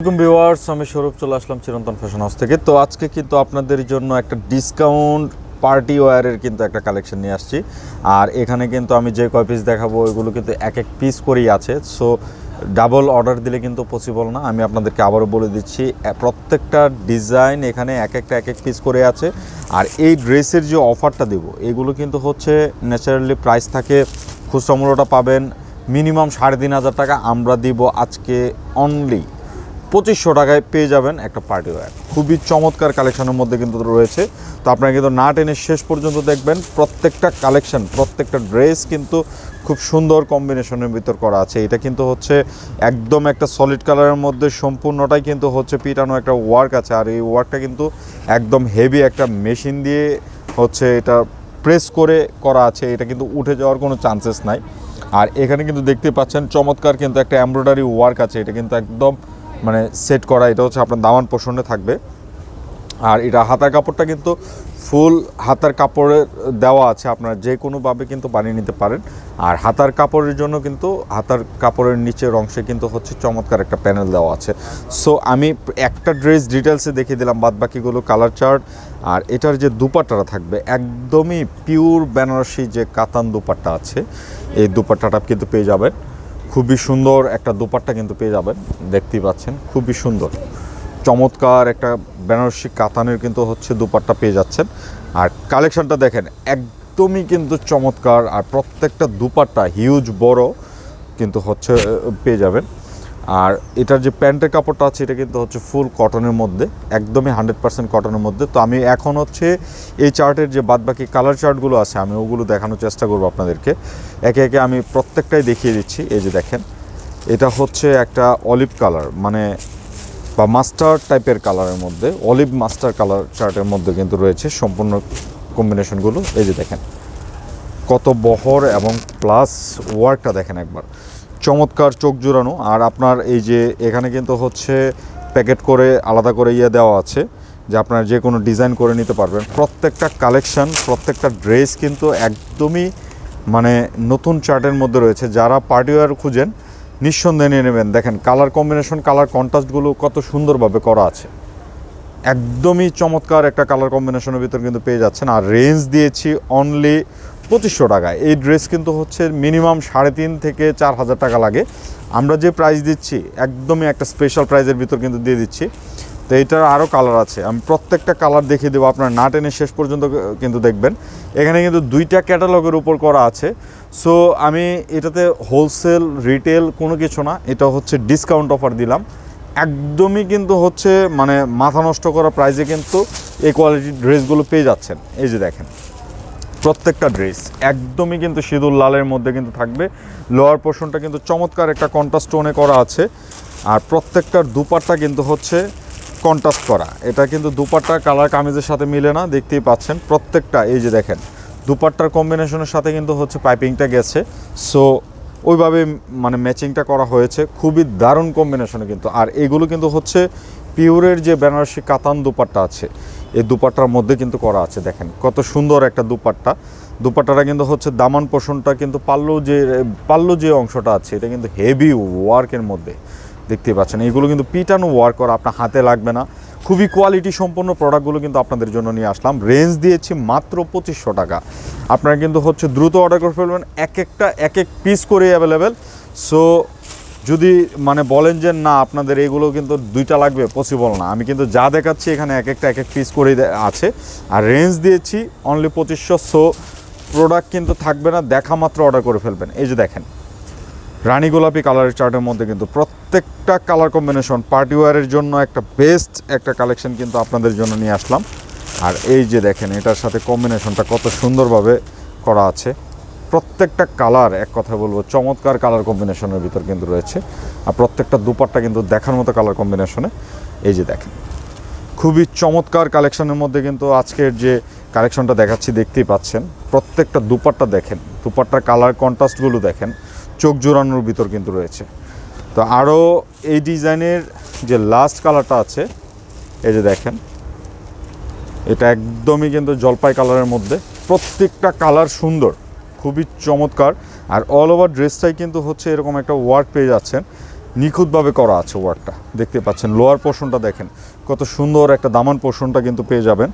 আসসালামাইকুম ভিউয়ার্স, আমি স্বরূপ চলে আসলাম চিরন্তন ফ্যাশন হাউস থেকে। তো আজকে কিন্তু আপনাদের জন্য একটা ডিসকাউন্ট পার্টি ওয়্যারের কিন্তু একটা কালেকশন নিয়ে আসছি। আর এখানে কিন্তু আমি যে কয় পিস দেখাবো, ওইগুলো কিন্তু এক এক পিস করেই আছে। সো ডাবল অর্ডার দিলে কিন্তু পসিবল না। আমি আপনাদেরকে আবারও বলে দিচ্ছি প্রত্যেকটা ডিজাইন এখানে এক একটা, এক এক পিস করে আছে। আর এই ড্রেসের যে অফারটা দেব, এগুলো কিন্তু হচ্ছে ন্যাচারালি প্রাইস থাকে, খুচরা মূল্যটা পাবেন মিনিমাম সাড়ে তিন হাজার টাকা। আমরা দিব আজকে অনলি পঁচিশশো টাকায় পেয়ে যাবেন একটা পার্টি ওয়্যার। খুবই চমৎকার কালেকশনের মধ্যে কিন্তু রয়েছে। তো আপনারা কিন্তু না টেনে শেষ পর্যন্ত দেখবেন, প্রত্যেকটা কালেকশন, প্রত্যেকটা ড্রেস কিন্তু খুব সুন্দর কম্বিনেশনের ভিতর করা আছে। এটা কিন্তু হচ্ছে একদম একটা সলিড কালারের মধ্যে সম্পূর্ণটাই কিন্তু হচ্ছে পিটানো একটা ওয়ার্ক আছে। আর এই ওয়ার্কটা কিন্তু একদম হেভি একটা মেশিন দিয়ে হচ্ছে এটা প্রেস করে করা আছে। এটা কিন্তু উঠে যাওয়ার কোনো চান্সেস নাই। আর এখানে কিন্তু দেখতে পাচ্ছেন, চমৎকার কিন্তু একটা এমব্রয়ডারি ওয়ার্ক আছে। এটা কিন্তু একদম মানে সেট করা, এটা হচ্ছে আপনার দামান পোষণে থাকবে। আর এটা হাতার কাপড়টা কিন্তু ফুল হাতার কাপড়ের দেওয়া আছে, আপনারা যে কোনোভাবে কিন্তু বানিয়ে নিতে পারেন। আর হাতার কাপড়ের জন্য কিন্তু হাতার কাপড়ের নিচের অংশে কিন্তু হচ্ছে চমৎকার একটা প্যানেল দেওয়া আছে। সো আমি একটা ড্রেস ডিটেলসে দেখিয়ে দিলাম বাদ বাকিগুলো কালার চার্ট আর এটার যে দুপাট্টাটা থাকবে, একদমই পিওর বেনারসি যে কাতান দুপাট্টা আছে, এই দুপাট্টাটা কিন্তু পেয়ে যাবেন। খুবই সুন্দর একটা দুপাট্টা কিন্তু পেয়ে যাবেন, দেখতেই পাচ্ছেন, খুবই সুন্দর। চমৎকার একটা বেনারসি কাতানের কিন্তু হচ্ছে দুপাট্টা পেয়ে যাচ্ছেন। আর কালেকশানটা দেখেন, একদমই কিন্তু চমৎকার, আর প্রত্যেকটা দুপাট্টা হিউজ বড় কিন্তু হচ্ছে পেয়ে যাবেন। আর এটার যে প্যান্টের কাপড়টা আছে, এটা কিন্তু হচ্ছে ফুল কটনের মধ্যে, একদমই হান্ড্রেড পার্সেন্ট কটনের মধ্যে। তো আমি এখন হচ্ছে এই চার্টের যে বাদবাকি কালার চার্টগুলো আছে, আমি ওগুলো দেখানোর চেষ্টা করব আপনাদেরকে। একে একে আমি প্রত্যেকটাই দেখিয়ে দিচ্ছি, এই যে দেখেন। এটা হচ্ছে একটা অলিভ কালার মানে বা মাস্টার টাইপের কালারের মধ্যে অলিভ মাস্টার কালার চার্টের মধ্যে কিন্তু রয়েছে সম্পূর্ণ কম্বিনেশনগুলো এই যে দেখেন, কত বহর এবং প্লাস ওয়ার্কটা দেখেন একবার। চমৎকার চোখ জোড়ানো। আর আপনার এই যে এখানে কিন্তু হচ্ছে প্যাকেট করে আলাদা করে ইয়ে দেওয়া আছে, যে আপনার যে কোনো ডিজাইন করে নিতে পারবেন। প্রত্যেকটা কালেকশন, প্রত্যেকটা ড্রেস কিন্তু একদমই মানে নতুন চার্টের মধ্যে রয়েছে। যারা পার্টিওয়ার খুঁজেন, নিঃসন্দেহে নিয়ে নেবেন। দেখেন, কালার কম্বিনেশন, কালার কন্ট্রাস্টগুলো কত সুন্দরভাবে করা আছে। একদমই চমৎকার একটা কালার কম্বিনেশনের ভিতর কিন্তু পেয়ে যাচ্ছেন। আর রেঞ্জ দিয়েছি অনলি পঁচিশশো টাকা এই ড্রেস কিন্তু হচ্ছে মিনিমাম সাড়ে তিন থেকে চার হাজার টাকা লাগে। আমরা যে প্রাইস দিচ্ছি, একদমই একটা স্পেশাল প্রাইজের ভিতর কিন্তু দিয়ে দিচ্ছি। তো এটার আরও কালার আছে। আমি প্রত্যেকটা কালার দেখিয়ে দেবো, আপনার না টেনে শেষ পর্যন্ত কিন্তু দেখবেন। এখানে কিন্তু দুইটা ক্যাটালগের উপর করা আছে। সো আমি এটাতে হোলসেল রিটেল কোনো কিছু না, এটা হচ্ছে ডিসকাউন্ট অফার দিলাম। একদমই কিন্তু হচ্ছে মানে মাথা নষ্ট করা প্রাইজে কিন্তু এই কোয়ালিটির ড্রেসগুলো পেয়ে যাচ্ছেন। এই যে দেখেন। প্রত্যেকটা ড্রেস একদমই কিন্তু সিঁদুর লালের মধ্যে কিন্তু থাকবে। লোয়ার পোর্শনটা কিন্তু চমৎকার একটা কন্ট্রাস্ট টোনে করা আছে। আর প্রত্যেকটার দুপাট্টা কিন্তু হচ্ছে কন্ট্রাস্ট করা। এটা কিন্তু দুপাট্টা, কালার, কামিজের সাথে মিলে না, দেখতেই পাচ্ছেন। প্রত্যেকটা, এই যে দেখেন, দুপাট্টার কম্বিনেশনের সাথে কিন্তু হচ্ছে পাইপিংটা গেছে। সো ওইভাবে মানে ম্যাচিংটা করা হয়েছে। খুবই দারুণ কম্বিনেশনে কিন্তু। আর এগুলো কিন্তু হচ্ছে পিওরের যে বেনারসি কাতান দুপাট্টা আছে, এই দুপাট্টার মধ্যে কিন্তু করা আছে, দেখেন। কত সুন্দর একটা দুপাট্টা। দুপাট্টাটা কিন্তু হচ্ছে দামান পোষণটা কিন্তু পাল্লু যে পাল্লু যে অংশটা আছে, এটা কিন্তু হেভি ওয়ার্কের মধ্যে। দেখতে পাচ্ছেন, এগুলো কিন্তু পিটানো ওয়ার্ক করা, আপনার হাতে লাগবে না। খুবই কোয়ালিটি সম্পন্ন প্রোডাক্টগুলো কিন্তু আপনাদের জন্য নিয়ে আসলাম। রেঞ্জ দিয়েছি মাত্র পঁচিশশো টাকা। আপনারা কিন্তু হচ্ছে দ্রুত অর্ডার করে ফেলবেন, এক একটা, এক এক পিস করে অ্যাভেলেবেল সো যদি মানে বলেন যে না, আপনাদের এগুলো কিন্তু দুইটা লাগবে পসিবল না। আমি কিন্তু যা দেখাচ্ছি এখানে এক একটা, এক এক পিস করেই দে- আছে। আর রেঞ্জ দিয়েছি অনলি পঁচিশশো সো প্রোডাক্ট কিন্তু থাকবে না, দেখা মাত্র অর্ডার করে ফেলবেন। এই যে দেখেন, রানী গোলাপি কালারের চার্টের মধ্যে কিন্তু প্রত্যেকটা কালার কম্বিনেশন পার্টি ওয়ারের জন্য একটা বেস্ট একটা কালেকশন কিন্তু আপনাদের জন্য নিয়ে আসলাম। আর এই যে দেখেন, এটার সাথে কম্বিনেশনটা কত সুন্দরভাবে করা আছে। প্রত্যেকটা কালার, এক কথা বলব, চমৎকার কালার কম্বিনেশনের ভিতর কিন্তু রয়েছে। আর প্রত্যেকটা দুপাট্টা কিন্তু দেখার মতো কালার কম্বিনেশনে এই যে দেখেন, খুবই চমৎকার কালেকশনের মধ্যে কিন্তু আজকের যে কালেকশনটা দেখাচ্ছি, দেখতেই পাচ্ছেন। প্রত্যেকটা দুপাট্টা দেখেন, দুপাট্টার কালার কন্ট্রাস্টগুলো দেখেন, চোখ জোড়ানোর ভিতর কিন্তু রয়েছে। তো আরও এই ডিজাইনের যে লাস্ট কালারটা আছে, এই যে দেখেন, এটা একদমই কিন্তু জলপাই কালারের মধ্যে। প্রত্যেকটা কালার সুন্দর। খুবই চমৎকার। আর অল ওভার ড্রেসটাই কিন্তু হচ্ছে এরকম একটা ওয়ার্ক পেয়ে যাচ্ছেন। নিখুঁতভাবে করা আছে ওয়ার্কটা দেখতে পাচ্ছেন লোয়ার পোর্শনটা দেখেন, কত সুন্দর একটা দামান পোর্শনটা কিন্তু পেয়ে যাবেন।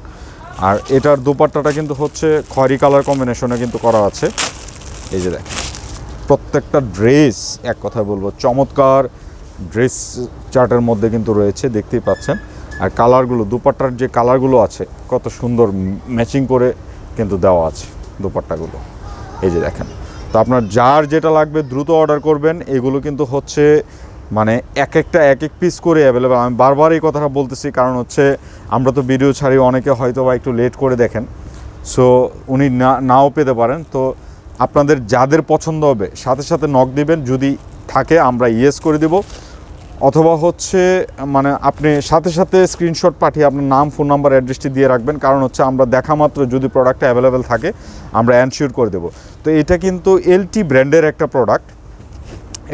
আর এটার দুপাট্টাটা কিন্তু হচ্ছে খয়রি কালার কম্বিনেশনে কিন্তু করা আছে। এই যে দেখেন, প্রত্যেকটা ড্রেস এক কথায় বলব, চমৎকার ড্রেস চার্টের মধ্যে কিন্তু রয়েছে, দেখতেই পাচ্ছেন। আর কালারগুলো দুপাট্টার যে কালারগুলো আছে, কত সুন্দর ম্যাচিং করে কিন্তু দেওয়া আছে দুপাট্টাগুলো। এই যে দেখেন। তো আপনার যার যেটা লাগবে দ্রুত অর্ডার করবেন, এগুলো কিন্তু হচ্ছে মানে এক একটা এক এক পিস করে অ্যাভেলেবেল আমি বারবার এই কথাটা বলতেছি, কারণ হচ্ছে আমরা তো ভিডিও ছাড়ি অনেকে হয়তো বা একটু লেট করে দেখেন। সো উনি না, নাও পেতে পারেন। তো আপনাদের যাদের পছন্দ হবে, সাথে সাথে নক দিবেন। যদি থাকে, আমরা ইয়েস করে দেব। অথবা হচ্ছে মানে আপনি সাথে সাথে স্ক্রিনশট পাঠিয়ে আপনার নাম ফোন নাম্বার অ্যাড্রেসটি দিয়ে রাখবেন। কারণ হচ্ছে আমরা দেখা মাত্র যদি প্রোডাক্টটা অ্যাভেলেবেল থাকে, আমরা অ্যানশিওর করে দেবো। তো এটা কিন্তু এলটি ব্র্যান্ডের একটা প্রোডাক্ট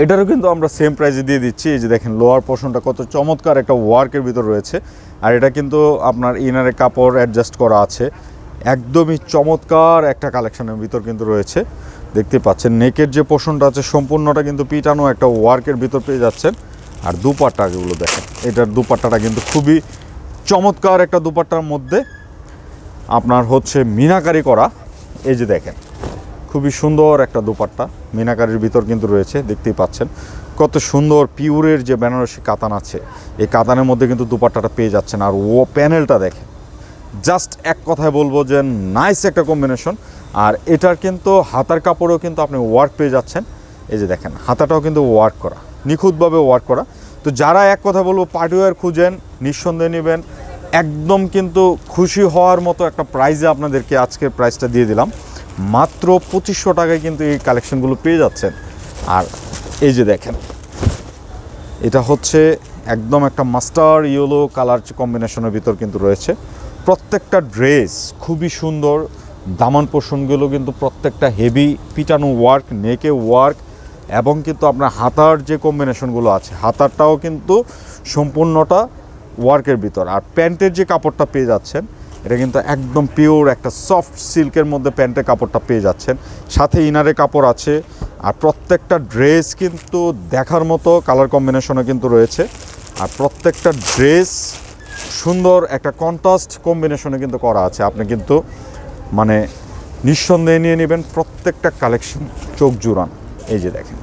এটারও কিন্তু আমরা সেম প্রাইসে দিয়ে দিচ্ছি। এই যে দেখেন লোয়ার পোর্শনটা কত চমৎকার একটা ওয়ার্কের ভিতর রয়েছে। আর এটা কিন্তু আপনার ইনারে কাপড় অ্যাডজাস্ট করা আছে। একদমই চমৎকার একটা কালেকশনের ভিতর কিন্তু রয়েছে। দেখতে পাচ্ছেন নেকের যে পোর্শনটা আছে, সম্পূর্ণটা কিন্তু পিটানো একটা ওয়ার্কের ভিতর পেয়ে যাচ্ছেন। আর দুপাট্টাগুলো দেখেন। এটার দুপাট্টাটা কিন্তু খুবই চমৎকার একটা দুপাট্টার মধ্যে আপনার হচ্ছে মিনাকারি করা। এই যে দেখেন, খুবই সুন্দর একটা দুপাট্টা। মিনাকারির ভিতর কিন্তু রয়েছে, দেখতেই পাচ্ছেন। কত সুন্দর পিউরের যে বেনারসি কাতান আছে, এই কাতানের মধ্যে কিন্তু দুপাট্টাটা পেয়ে যাচ্ছেন। আর ও প্যানেলটা দেখেন, জাস্ট এক কথায় বলব যে নাইস একটা কম্বিনেশন। আর এটার কিন্তু হাতার কাপড়েও কিন্তু আপনি ওয়ার্ক পেয়ে যাচ্ছেন। এই যে দেখেন, হাতাটাও কিন্তু ওয়ার্ক করা। নিখুঁতভাবে ওয়ার্ক করা। তো যারা এক কথা বলব পার্টিওয়ার খুঁজেন, নিঃসন্দেহে নেবেন। একদম কিন্তু খুশি হওয়ার মতো একটা প্রাইজে আপনাদেরকে আজকের প্রাইসটা দিয়ে দিলাম। মাত্র পঁচিশশো টাকায় কিন্তু এই কালেকশনগুলো পেয়ে যাচ্ছেন। আর এই যে দেখেন, এটা হচ্ছে একদম একটা মাস্টার ইয়েলো কালার কম্বিনেশনের ভিতর কিন্তু রয়েছে। প্রত্যেকটা ড্রেস খুবই সুন্দর, দামান পোষণগুলো কিন্তু প্রত্যেকটা হেভি পিটানো ওয়ার্ক নেকে ওয়ার্ক এবং কিন্তু আপনার হাতার যে কম্বিনেশনগুলো আছে, হাতারটাও কিন্তু সম্পূর্ণটা ওয়ার্কের ভিতর। আর প্যান্টের যে কাপড়টা পেয়ে যাচ্ছেন, এটা কিন্তু একদম পিওর একটা সফট সিল্কের মধ্যে প্যান্টের কাপড়টা পেয়ে যাচ্ছেন। সাথে ইনারে কাপড় আছে, আর প্রত্যেকটা ড্রেস কিন্তু দেখার মতো কালার কম্বিনেশনও কিন্তু রয়েছে। আর প্রত্যেকটা ড্রেস সুন্দর একটা কন্ট্রাস্ট কম্বিনেশনে কিন্তু করা আছে। আপনি কিন্তু মানে নিঃসন্দেহে নিয়ে নেবেন প্রত্যেকটা কালেকশন চোখ জুড়ান। এই যে দেখেন,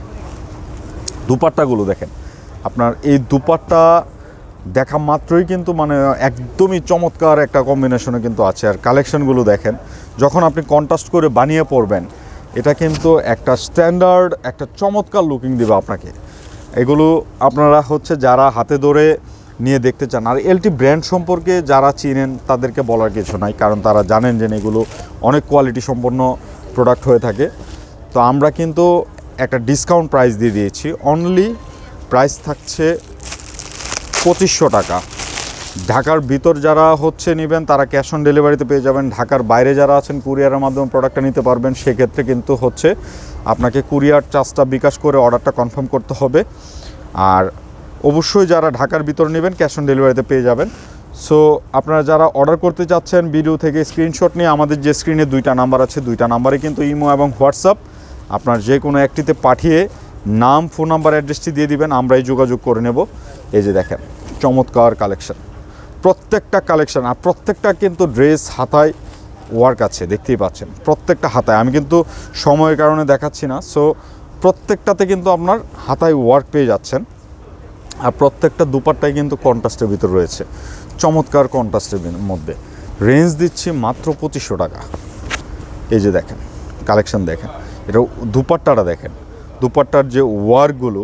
দুপাট্টাগুলো দেখেন। আপনার এই দুপাট্টা দেখা মাত্রই কিন্তু মানে একদমই চমৎকার একটা কম্বিনেশনে কিন্তু আছে। আর কালেকশনগুলো দেখেন, যখন আপনি কন্ট্রাস্ট করে বানিয়ে পড়বেন এটা কিন্তু একটা স্ট্যান্ডার্ড একটা চমৎকার লুকিং দেবে আপনাকে। এগুলো আপনারা হচ্ছে যারা হাতে ধরে নিয়ে দেখতে চান, আর এলটি ব্র্যান্ড সম্পর্কে যারা চিনেন তাদেরকে বলার কিছু নাই, কারণ তারা জানেন যে এগুলো অনেক কোয়ালিটি সম্পন্ন প্রোডাক্ট হয়ে থাকে। তো আমরা কিন্তু একটা ডিসকাউন্ট প্রাইস দিয়ে দিয়েছি। অনলি প্রাইস থাকছে পঁচিশশো টাকা। ঢাকার ভিতর যারা হচ্ছে নেবেন, তারা ক্যাশ অন ডেলিভারিতে পেয়ে যাবেন। ঢাকার বাইরে যারা আছেন কুরিয়ারের মাধ্যমে প্রোডাক্টটা নিতে পারবেন। সেক্ষেত্রে কিন্তু হচ্ছে আপনাকে কুরিয়ার চার্জটা বিকাশ করে অর্ডারটা কনফার্ম করতে হবে। আর অবশ্যই যারা ঢাকার ভিতর নেবেন ক্যাশ অন ডেলিভারিতে পেয়ে যাবেন। সো আপনারা যারা অর্ডার করতে চাচ্ছেন ভিডিও থেকে স্ক্রিনশট নিয়ে, আমাদের যে স্ক্রিনে দুইটা নাম্বার আছে, দুইটা নাম্বারে কিন্তু ইমো এবং হোয়াটসঅ্যাপ আপনার যে কোনো একটিতে পাঠিয়ে নাম ফোন নাম্বার অ্যাড্রেসটি দিয়ে দিবেন, আমরাই যোগাযোগ করে নেব। এই যে দেখেন, চমৎকার কালেকশন প্রত্যেকটা কালেকশন আর প্রত্যেকটা কিন্তু ড্রেস হাতায় ওয়ার্ক আছে, দেখতেই পাচ্ছেন। প্রত্যেকটা হাতায়। আমি কিন্তু সময়ের কারণে দেখাচ্ছি না সো প্রত্যেকটাতে কিন্তু আপনার হাতায় ওয়ার্ক পেয়ে যাচ্ছেন। আর প্রত্যেকটা দুপাট্টাই কিন্তু কন্ট্রাস্টের ভিতর রয়েছে। চমৎকার কন্ট্রাস্টের মধ্যে। রেঞ্জ দিচ্ছি মাত্র পঁচিশশো টাকা। এই যে দেখেন কালেকশন দেখেন। এটা দুপাট্টাটা দেখেন। দুপাট্টার যে ওয়ার্কগুলো,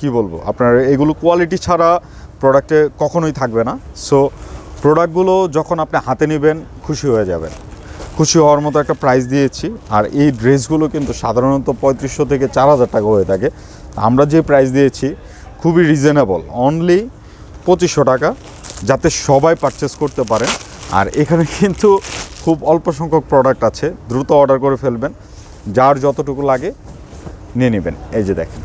কি বলব, আপনার এগুলো কোয়ালিটি ছাড়া প্রোডাক্টে কখনোই থাকবে না। সো প্রোডাক্টগুলো যখন আপনি হাতে নেবেন, খুশি হয়ে যাবেন। খুশি হওয়ার মতো একটা প্রাইস দিয়েছি। আর এই ড্রেসগুলো কিন্তু সাধারণত পঁয়ত্রিশশো থেকে চার হাজার টাকা হয়ে থাকে। আমরা যে প্রাইস দিয়েছি, খুবই রিজনেবল অনলি পঁচিশশো টাকা, যাতে সবাই পারচেস করতে পারেন। আর এখানে কিন্তু খুব অল্প সংখ্যক প্রোডাক্ট আছে। দ্রুত অর্ডার করে ফেলবেন। যার যতটুকু লাগে নিয়ে নেবেন। এই যে দেখেন,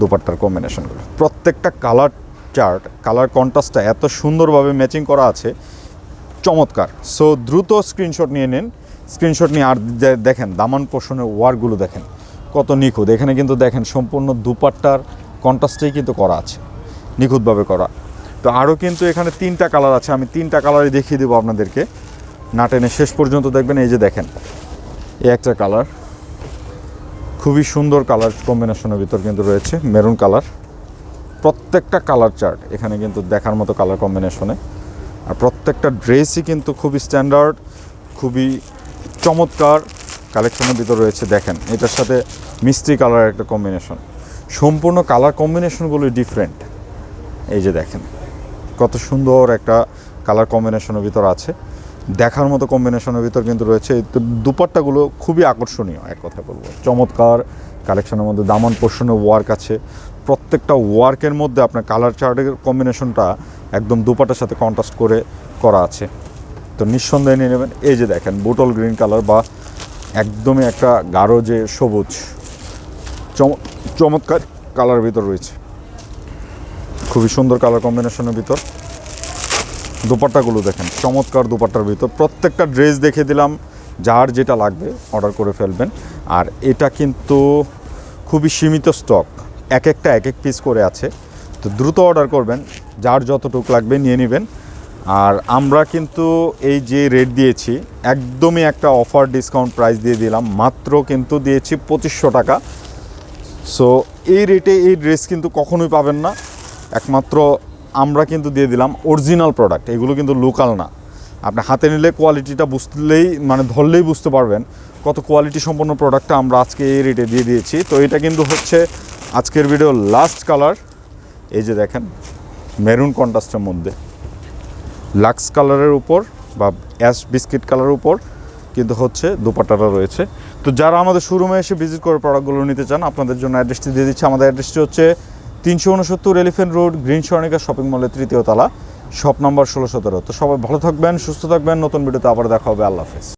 দুপাট্টার কম্বিনেশনগুলো প্রত্যেকটা কালার চার্ট কালার কন্ট্রাস্টটা এত সুন্দরভাবে ম্যাচিং করা আছে। চমৎকার। সো দ্রুত স্ক্রিনশট নিয়ে নিন। স্ক্রিনশট নিয়ে আর দেখেন, দামান পোষণের ওয়ারগুলো দেখেন। কত নিখুঁত। এখানে কিন্তু দেখেন, সম্পূর্ণ দুপাট্টার কন্ট্রাস্টেই কিন্তু করা আছে। নিখুঁতভাবে করা। তো আরও কিন্তু এখানে তিনটা কালার আছে। আমি তিনটা কালারই দেখিয়ে দেবো আপনাদেরকে। না টেনে শেষ পর্যন্ত দেখবেন। এই যে দেখেন, এই একটা কালার খুবই সুন্দর কালার কম্বিনেশনের ভিতর কিন্তু রয়েছে মেরুন কালার প্রত্যেকটা কালার চার্ট এখানে কিন্তু দেখার মতো কালার কম্বিনেশনে আর প্রত্যেকটা ড্রেসই কিন্তু খুবই স্ট্যান্ডার্ড খুবই চমৎকার কালেকশনের ভিতর রয়েছে, দেখেন। এটার সাথে মিষ্টি কালার একটা কম্বিনেশন সম্পূর্ণ কালার কম্বিনেশনগুলো ডিফারেন্ট এই যে দেখেন, কত সুন্দর একটা কালার কম্বিনেশনের ভিতর আছে। দেখার মতো কম্বিনেশনের ভিতর কিন্তু রয়েছে। দুপাট্টাগুলো খুবই আকর্ষণীয়, এক কথা বলব। চমৎকার কালেকশনের মধ্যে দামান পোর্শনে ওয়ার্ক আছে। প্রত্যেকটা ওয়ার্কের মধ্যে আপনার কালার চার্টের কম্বিনেশনটা একদম দুপাটার সাথে কন্ট্রাস্ট করে করা আছে। তো নিঃসন্দেহে নিয়ে নেবেন। এই যে দেখেন, বুটল গ্রিন কালার বা একদমই একটা গাঢ় যে সবুজ, চম- চমৎকার কালার ভিতর রয়েছে। খুবই সুন্দর কালার কম্বিনেশনের ভিতর। দোপাট্টাগুলো দেখেন, চমৎকার দোপাট্টার ভিতর। প্রত্যেকটা ড্রেস দেখে দিলাম, যার যেটা লাগবে অর্ডার করে ফেলবেন। আর এটা কিন্তু খুবই সীমিত স্টক, এক একটা, এক এক পিস করে আছে। তো দ্রুত অর্ডার করবেন, যার যতটুকু লাগবে নিয়ে নেবেন। আর আমরা কিন্তু এই যে রেট দিয়েছি, একদমই একটা অফার ডিসকাউন্ট প্রাইস দিয়ে দিলাম, মাত্র কিন্তু দিয়েছি পঁচিশশো টাকা। সো এই রেটে এই ড্রেস কিন্তু কখনোই পাবেন না, একমাত্র আমরা কিন্তু দিয়ে দিলাম অরিজিনাল প্রোডাক্ট এগুলো কিন্তু লোকাল না। আপনি হাতে নিলে কোয়ালিটিটা বুঝলেই মানে ধরলেই বুঝতে পারবেন কত কোয়ালিটি সম্পন্ন প্রোডাক্টটা আমরা আজকে এই রেটে দিয়ে দিয়েছি। তো এটা কিন্তু হচ্ছে আজকের ভিডিও লাস্ট কালার এই যে দেখেন মেরুন কন্ট্রাস্টের মধ্যে। লাক্স কালারের উপর বা অ্যাশ বিস্কিট কালারের উপর কিন্তু হচ্ছে দুপাট্টাটা রয়েছে। তো যারা আমাদের শোরুমে এসে ভিজিট করে প্রোডাক্টগুলো নিতে চান, আপনাদের জন্য অ্যাড্রেসটি দিয়ে দিচ্ছি। আমাদের অ্যাড্রেসটি হচ্ছে তিনশো উনসত্তর elephant road, green Swarnika shopping মলের তৃতীয় তলা, শপ নাম্বার ষোলো সতেরো তো সবাই ভালো থাকবেন, সুস্থ থাকবেন। নতুন ভিডিওতে আবার দেখা হবে। আল্লাহ হাফেজ।